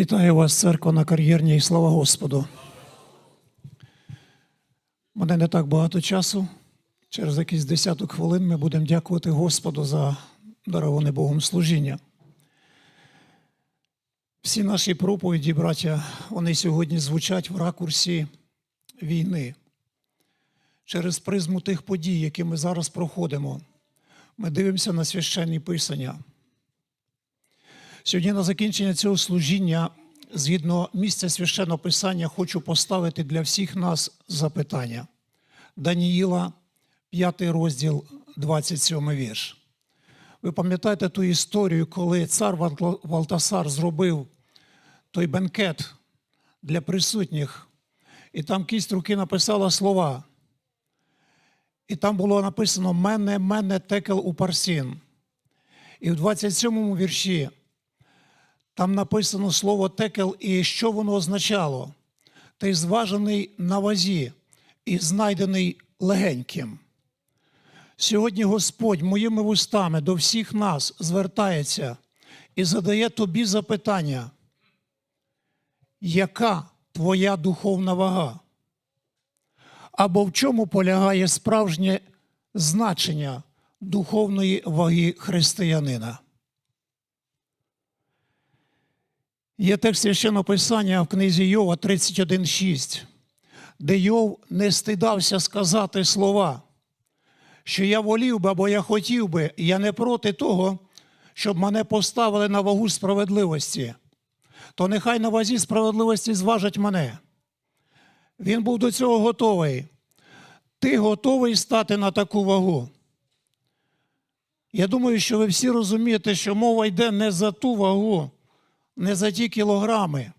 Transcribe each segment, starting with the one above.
Вітаю вас, церква на кар'єрній, і слава Господу. У мене не так багато часу. Через якісь десяток хвилин ми будемо дякувати Господу за дароване Богом служіння. Всі наші проповіді, браття, вони сьогодні звучать в ракурсі війни. Через призму тих подій, які ми зараз проходимо, ми дивимося на священні писання. Сьогодні на закінчення цього служіння, згідно місця священного писання, хочу поставити для всіх нас запитання. Даніїла, 5 розділ, 27 вірш. Ви пам'ятаєте ту історію, коли цар Валтасар зробив той бенкет для присутніх, і там кість руки написала слова. І там було написано Мене, мене текел у парсін. І в 27 вірші там написано слово текел і що воно означало? Ти зважений на вазі і знайдений легеньким. Сьогодні Господь моїми вустами до всіх нас звертається і задає тобі запитання, яка твоя духовна вага? Або в чому полягає справжнє значення духовної ваги християнина? Є текст священного писання в книзі Йова 31.6, де Йов не стидався сказати слова, що я волів би або я хотів би, я не проти того, щоб мене поставили на вагу справедливості, то нехай на вазі справедливості зважать мене. Він був до цього готовий. Ти готовий стати на таку вагу? Я думаю, що ви всі розумієте, що мова йде не за ту вагу, не за ті кілограми.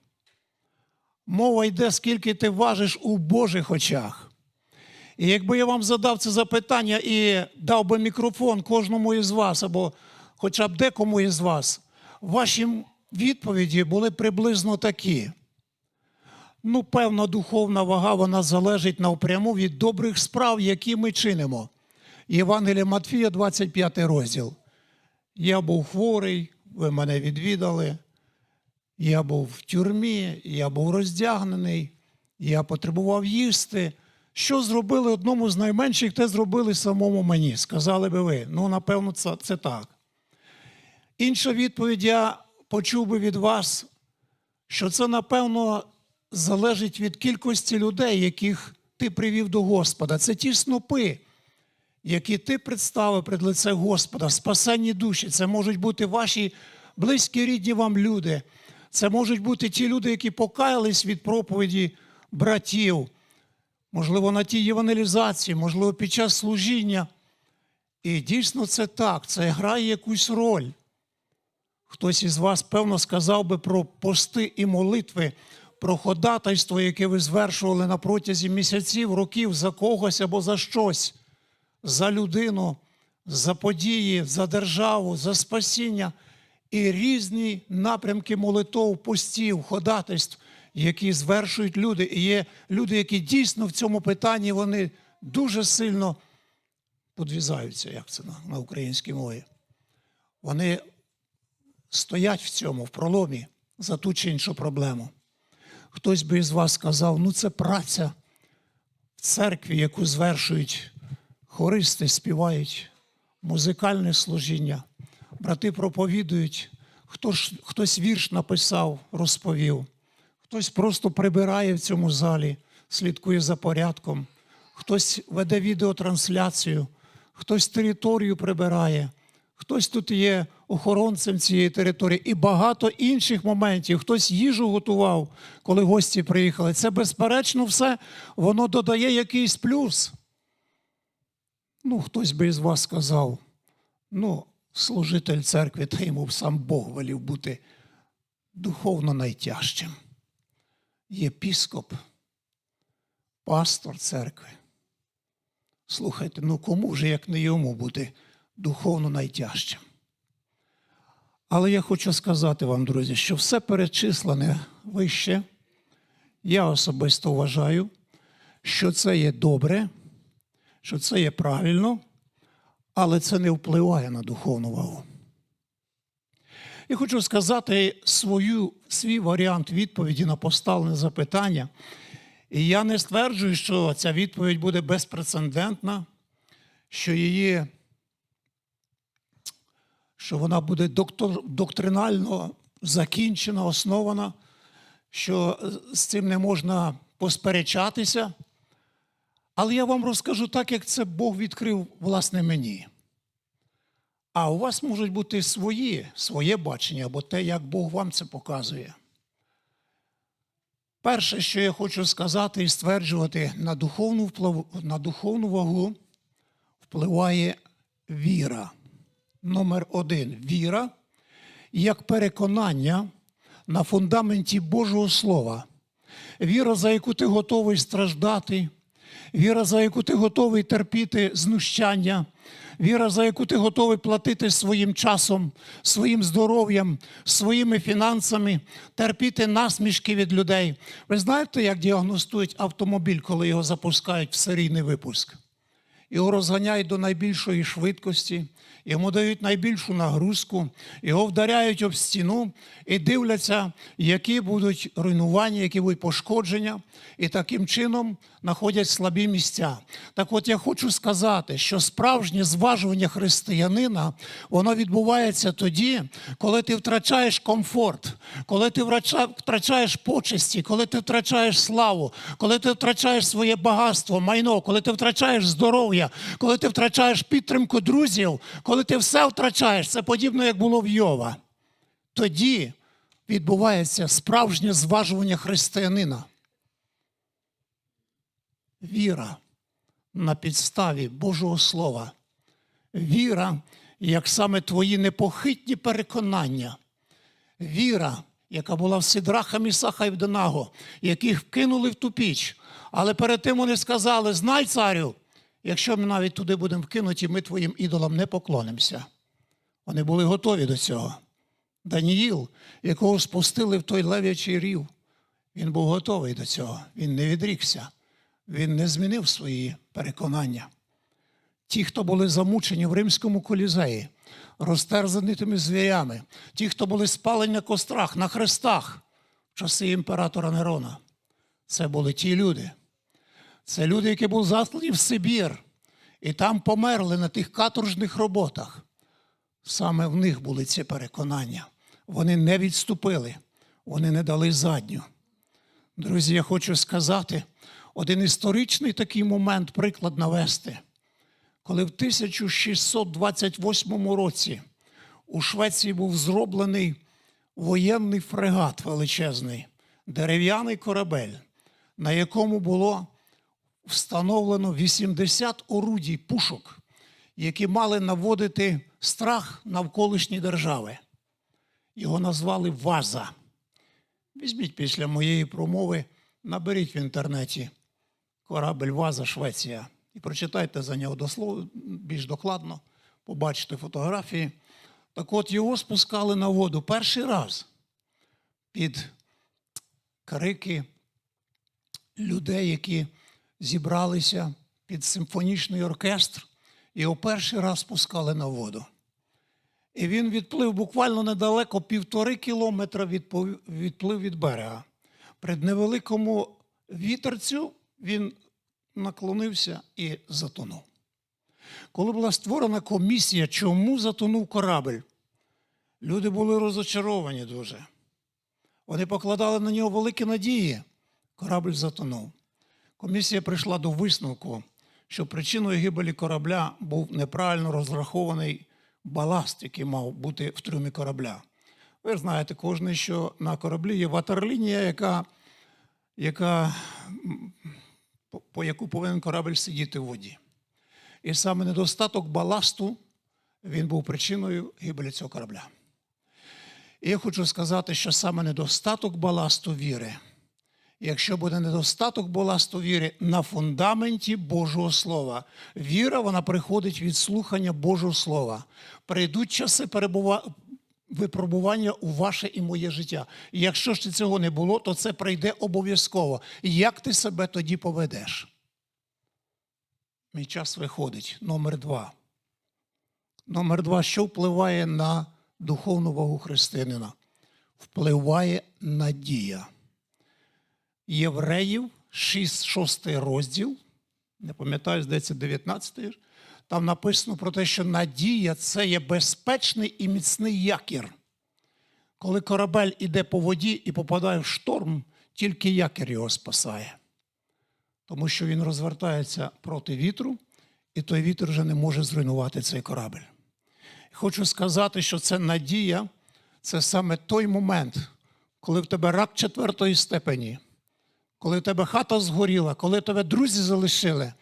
Мова йде, скільки ти важиш у Божих очах. І якби я вам задав це запитання і дав би мікрофон кожному із вас, або хоча б декому із вас, ваші відповіді були приблизно такі. Ну, певна духовна вага вона залежить напряму від добрих справ, які ми чинимо. Євангелія Матфія, 25 розділ. Я був хворий, ви мене відвідали. Я був в тюрмі, я був роздягнений, я потребував їсти. Що зробили одному з найменших, те зробили самому мені. Сказали би ви. Ну, напевно, це, це так. Інша відповідь я почув би від вас, що це, напевно, залежить від кількості людей, яких ти привів до Господа. Це ті снопи, які ти представив пред лице Господа, спасенні душі. Це можуть бути ваші близькі рідні вам люди. Це можуть бути ті люди, які покаялись від проповіді братів, можливо, на тій євангелізації, можливо, під час служіння. І дійсно це так, це грає якусь роль. Хтось із вас, певно, сказав би про пости і молитви, про ходатайство, яке ви звершували на протязі місяців, років за когось або за щось, за людину, за події, за державу, за спасіння і різні напрямки молитов, постів, ходатайств, які звершують люди. І є люди, які дійсно в цьому питанні вони дуже сильно подвізаються, як це на, на українській мові. Вони стоять в цьому, в проломі за ту чи іншу проблему. Хтось би із вас сказав, ну це праця в церкві, яку звершують хористи, співають, музикальне служіння, брати проповідують, хтось, хтось вірш написав, розповів, хтось просто прибирає в цьому залі, слідкує за порядком, хтось веде відеотрансляцію, хтось територію прибирає, хтось тут є охоронцем цієї території і багато інших моментів. Хтось їжу готував, коли гості приїхали. Це, безперечно, все воно додає якийсь плюс. Ну, хтось би із вас сказав, ну, служитель церкви, та йому сам Бог велів бути духовно найтяжчим. Єпіскоп, пастор церкви. Слухайте, ну кому ж, як не йому бути духовно найтяжчим? Але я хочу сказати вам, друзі, що все перечислене вище, я особисто вважаю, що це є добре, що це є правильно, але це не впливає на духовну вагу. Я хочу сказати свою, свій варіант відповіді на поставлене запитання. І я не стверджую, що ця відповідь буде безпрецедентна, що її, що вона буде доктор, доктринально закінчена, основана, що з цим не можна посперечатися. Але я вам розкажу так, як це Бог відкрив власне мені. А у вас можуть бути свої, своє бачення, або те, як Бог вам це показує. Перше, що я хочу сказати і стверджувати, на духовну, вплив, на духовну вагу впливає віра. Номер один віра як переконання на фундаменті Божого Слова. Віра, за яку ти готовий страждати, віра, за яку ти готовий терпіти знущання, віра, за яку ти готовий платити своїм часом, своїм здоров'ям, своїми фінансами, терпіти насмішки від людей. Ви знаєте, як діагностують автомобіль, коли його запускають в серійний випуск? Його розганяють до найбільшої швидкості, йому дають найбільшу нагрузку, його вдаряють об стіну і дивляться, які будуть руйнування, які будуть пошкодження, і таким чином знаходять слабі місця. Так от я хочу сказати, що справжнє зважування християнина воно відбувається тоді, коли ти втрачаєш комфорт, коли ти втрачаєш почесті, коли ти втрачаєш славу, коли ти втрачаєш своє багатство, майно, коли ти втрачаєш здоров'я, коли ти втрачаєш підтримку друзів, коли ти все втрачаєш, це подібно, як було в Йова. Тоді відбувається справжнє зважування християнина. Віра на підставі Божого Слова. Віра, як саме твої непохитні переконання. Віра, яка була в Сидраха, Місаха і Вденаго, яких вкинули в ту піч. Але перед тим вони сказали: знай, царю, якщо ми навіть туди будемо вкинуті, ми твоїм ідолам не поклонимося. Вони були готові до цього. Даніїл, якого спустили в той лев'ячий рів, він був готовий до цього. Він не відрікся, він не змінив свої переконання. Ті, хто були замучені в римському колізеї, розтерзані тими звірями, ті, хто були спалені на кострах, на хрестах в часи імператора Нерона, це були ті люди. Це люди, які були заслані в Сибір, і там померли на тих каторжних роботах. Саме в них були ці переконання. Вони не відступили, вони не дали задню. Друзі, я хочу сказати один історичний такий момент, приклад навести, коли в 1628 році у Швеції був зроблений воєнний фрегат величезний, дерев'яний корабель, на якому було встановлено 80 орудій пушок, які мали наводити страх навколишні держави. Його назвали Ваза. Візьміть після моєї промови, наберіть в інтернеті корабель Ваза Швеція і прочитайте за нього дослов, більш докладно, побачите фотографії. Так от його спускали на воду перший раз під крики людей, які зібралися під симфонічний оркестр, і його перший раз спускали на воду. І він відплив буквально недалеко півтори кілометра відплив від берега. При невеликому вітерцю він наклонився і затонув. Коли була створена комісія, чому затонув корабль, люди були розочаровані дуже. Вони покладали на нього великі надії. Корабль затонув. Комісія прийшла до висновку, що причиною гибелі корабля був неправильно розрахований баласт, який мав бути в трюмі корабля. Ви знаєте, кожен, що на кораблі є ватерлінія, яка, яка, по- яку повинен корабль сидіти в воді. І саме недостаток баласту він був причиною гибелі цього корабля. І я хочу сказати, що саме недостаток баласту віри. Якщо буде недостаток баласту віри на фундаменті Божого Слова, віра вона приходить від слухання Божого Слова. Прийдуть часи перебува... випробування у ваше і моє життя. І якщо ж цього не було, то це прийде обов'язково. Як ти себе тоді поведеш? Мій час виходить. Номер два. Номер два, що впливає на духовну вагу християнина. Впливає надія. Євреїв, 6, 6 розділ, не пам'ятаю, здається, 19 вірш, там написано про те, що надія це є безпечний і міцний якір. Коли корабель іде по воді і попадає в шторм, тільки якір його спасає. Тому що він розвертається проти вітру, і той вітер вже не може зруйнувати цей корабель. Хочу сказати, що це надія, це саме той момент, коли в тебе рак четвертої степені, коли в тебе хата згоріла, коли тебе друзі залишили,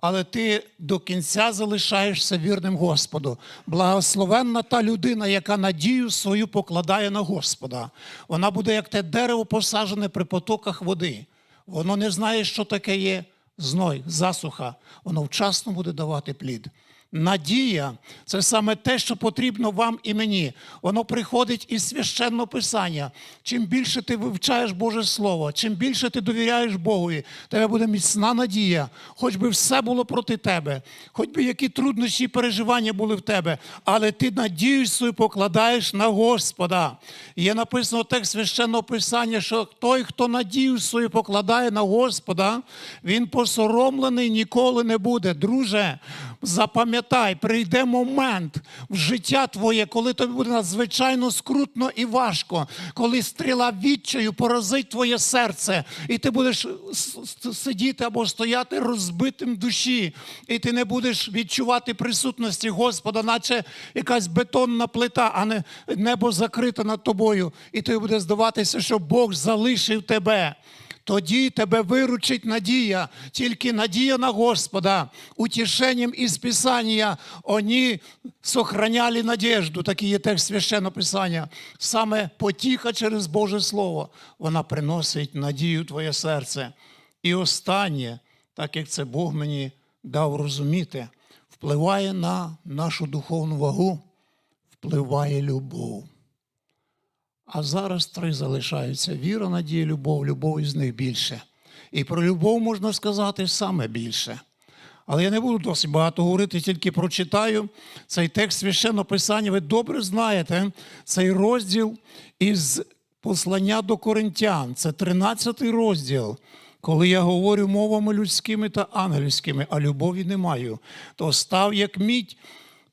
але ти до кінця залишаєшся вірним Господу. Благословенна та людина, яка надію свою покладає на Господа. Вона буде як те дерево посаджене при потоках води. Воно не знає, що таке є зной, засуха. Воно вчасно буде давати плід. Надія це саме те, що потрібно вам і мені. Воно приходить із священного писання. Чим більше ти вивчаєш Боже Слово, чим більше ти довіряєш Богові, тебе буде міцна надія, хоч би все було проти тебе, хоч би які труднощі і переживання були в тебе, але ти надію свою покладаєш на Господа. Є написано текст священного писання, що той, хто надію свою покладає на Господа, він посоромлений ніколи не буде. Друже, запам'ятай, прийде момент в життя твоє, коли тобі буде надзвичайно скрутно і важко, коли стріла відчаю поразить твоє серце, і ти будеш сидіти або стояти розбитим душі, і ти не будеш відчувати присутності Господа, наче якась бетонна плита, а не небо закрите над тобою. І тобі буде здаватися, що Бог залишив тебе. Тоді тебе виручить надія, тільки надія на Господа. Утішенням із Писання вони сохраняли надежду. Такий є текст священного Писання. Саме потіха через Боже Слово, вона приносить надію твоє серце. І останнє, так як це Бог мені дав розуміти, впливає на нашу духовну вагу, впливає любов. А зараз три залишаються: віра, надія, любов. Любов із них більше. І про любов можна сказати саме більше. Але я не буду досить багато говорити, тільки прочитаю цей текст священного писання. Ви добре знаєте цей розділ із послання до коринтян. Це 13 розділ. Коли я говорю мовами людськими та ангельськими, а любові не маю, то став як мідь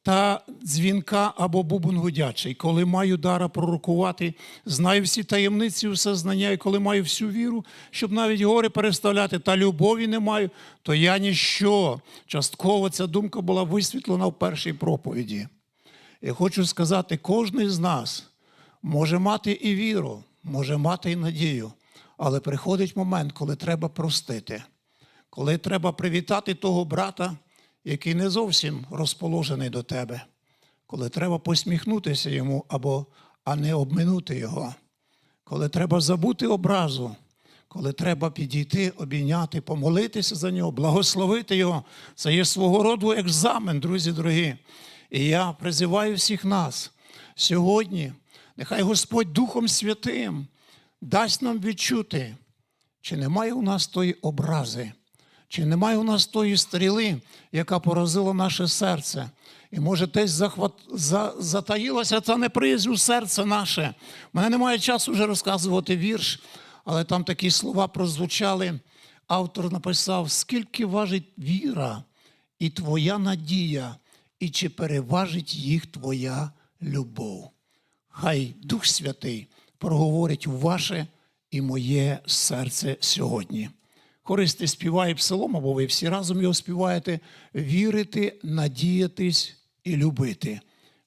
та дзвінка або бубон гудячий, коли маю дара пророкувати, знаю всі таємниці, все знання, і коли маю всю віру, щоб навіть гори переставляти, та любові не маю, то я ніщо. Частково ця думка була висвітлена в першій проповіді. І хочу сказати, кожен з нас може мати і віру, може мати і надію, але приходить момент, коли треба простити, коли треба привітати того брата, який не зовсім розположений до тебе, коли треба посміхнутися йому або а не обминути його, коли треба забути образу, коли треба підійти, обійняти, помолитися за нього, благословити його. Це є свого роду екзамен, друзі дорогі. І я призиваю всіх нас сьогодні, нехай Господь Духом Святим дасть нам відчути, чи немає у нас тої образи, чи немає у нас тої стріли, яка поразила наше серце. І може десь захват... за... затаїлася та неприязнь у серце наше. У мене немає часу вже розказувати вірш, але там такі слова прозвучали. Автор написав: скільки важить віра і твоя надія, і чи переважить їх твоя любов. Хай Дух Святий проговорить ваше і моє серце сьогодні. Користи співає псалом, або ви всі разом його співаєте, вірити, надіятись і любити.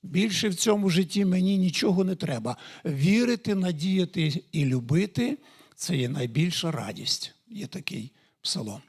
Більше в цьому житті мені нічого не треба. Вірити, надіяти і любити це є найбільша радість. Є такий псалом.